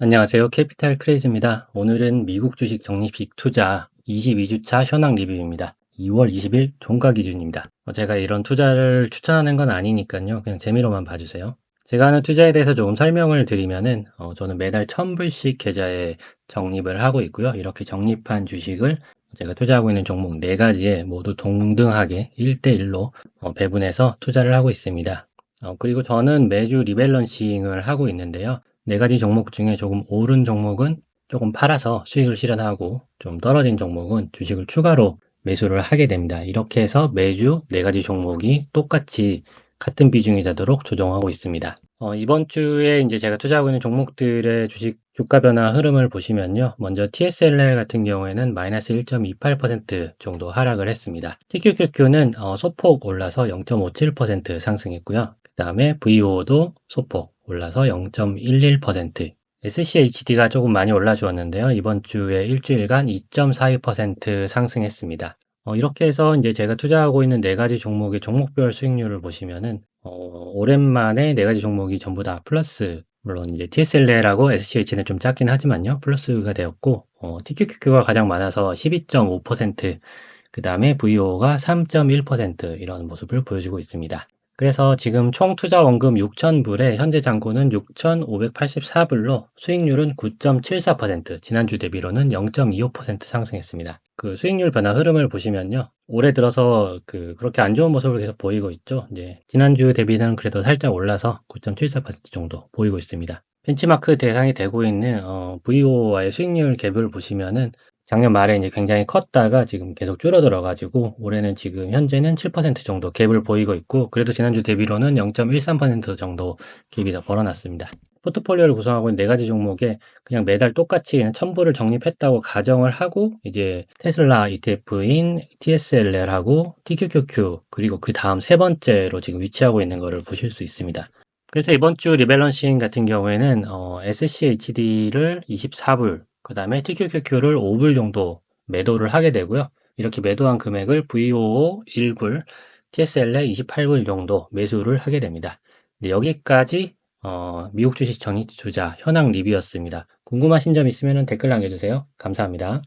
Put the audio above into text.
안녕하세요. 캐피탈 크레이즈입니다. 오늘은 미국 주식 적립식 투자 22주차 현황 리뷰입니다. 2월 20일 종가 기준입니다. 어, 제가 이런 투자를 추천하는 건 아니니까요. 그냥 재미로만 봐주세요. 제가 하는 투자에 대해서 조금 설명을 드리면은 어, 저는 매달 1000불씩 계좌에 적립을 하고 있고요. 이렇게 적립한 주식을 제가 투자하고 있는 종목 4가지에 모두 동등하게 1대1로 어, 배분해서 투자를 하고 있습니다. 어, 그리고 저는 매주 리밸런싱을 하고 있는데요. 네 가지 종목 중에 조금 오른 종목은 조금 팔아서 수익을 실현하고 좀 떨어진 종목은 주식을 추가로 매수를 하게 됩니다. 이렇게 해서 매주 네 가지 종목이 똑같이 같은 비중이 되도록 조정하고 있습니다. 어, 이번 주에 이제 제가 투자하고 있는 종목들의 주식 주가 변화 흐름을 보시면요. 먼저 TSLR 같은 경우에는 마이너스 1.28% 정도 하락을 했습니다. TQQQ는 어, 소폭 올라서 0.57% 상승했고요. 그 다음에 VO도 소폭 올라서 0.11%. SCHD가 조금 많이 올라주었는데요. 이번 주에 일주일간 2.42% 상승했습니다. 어, 이렇게 해서 이제 제가 투자하고 있는 네 가지 종목의 종목별 수익률을 보시면은 어, 오랜만에 네 가지 종목이 전부 다 플러스 물론 이제 TSLA라고 SCH는 좀 작긴 하지만요. 플러스가 되었고 어, TQQQ가 가장 많아서 12.5%, 그 다음에 VO가 3.1% 이런 모습을 보여주고 있습니다. 그래서 지금 총 투자 원금 6,000불에 현재 잔고는 6,584불로 수익률은 9.74%, 지난주 대비로는 0.25% 상승했습니다. 그 수익률 변화 흐름을 보시면요. 올해 들어서 그 그렇게 안 좋은 모습을 계속 보이고 있죠. 이제 지난주 대비는 그래도 살짝 올라서 9.74% 정도 보이고 있습니다. 벤치마크 대상이 되고 있는 어, VO와의 수익률 갭을 보시면은 작년 말에 이제 굉장히 컸다가 지금 계속 줄어들어 가지고 올해는 지금 현재는 7% 정도 갭을 보이고 있고 그래도 지난주 대비로는 0.13% 정도 갭이 더 벌어났습니다. 포트폴리오를 구성하고 있는 네 가지 종목에 그냥 매달 똑같이 그냥 첨부를 적립했다고 가정을 하고 이제 테슬라 ETF인 TSLR하고 TQQQ 그리고 그 다음 세 번째로 지금 위치하고 있는 것을 보실 수 있습니다. 그래서 이번 주 리밸런싱 같은 경우에는 어, SCHD를 24불 그 다음에 TQQQ를 5불 정도 매도를 하게 되고요. 이렇게 매도한 금액을 VOO 1불, TSL에 28불 정도 매수를 하게 됩니다. 네, 여기까지 어, 미국 주식 전입 투자 현황 리뷰였습니다. 궁금하신 점 있으면 댓글 남겨주세요. 감사합니다.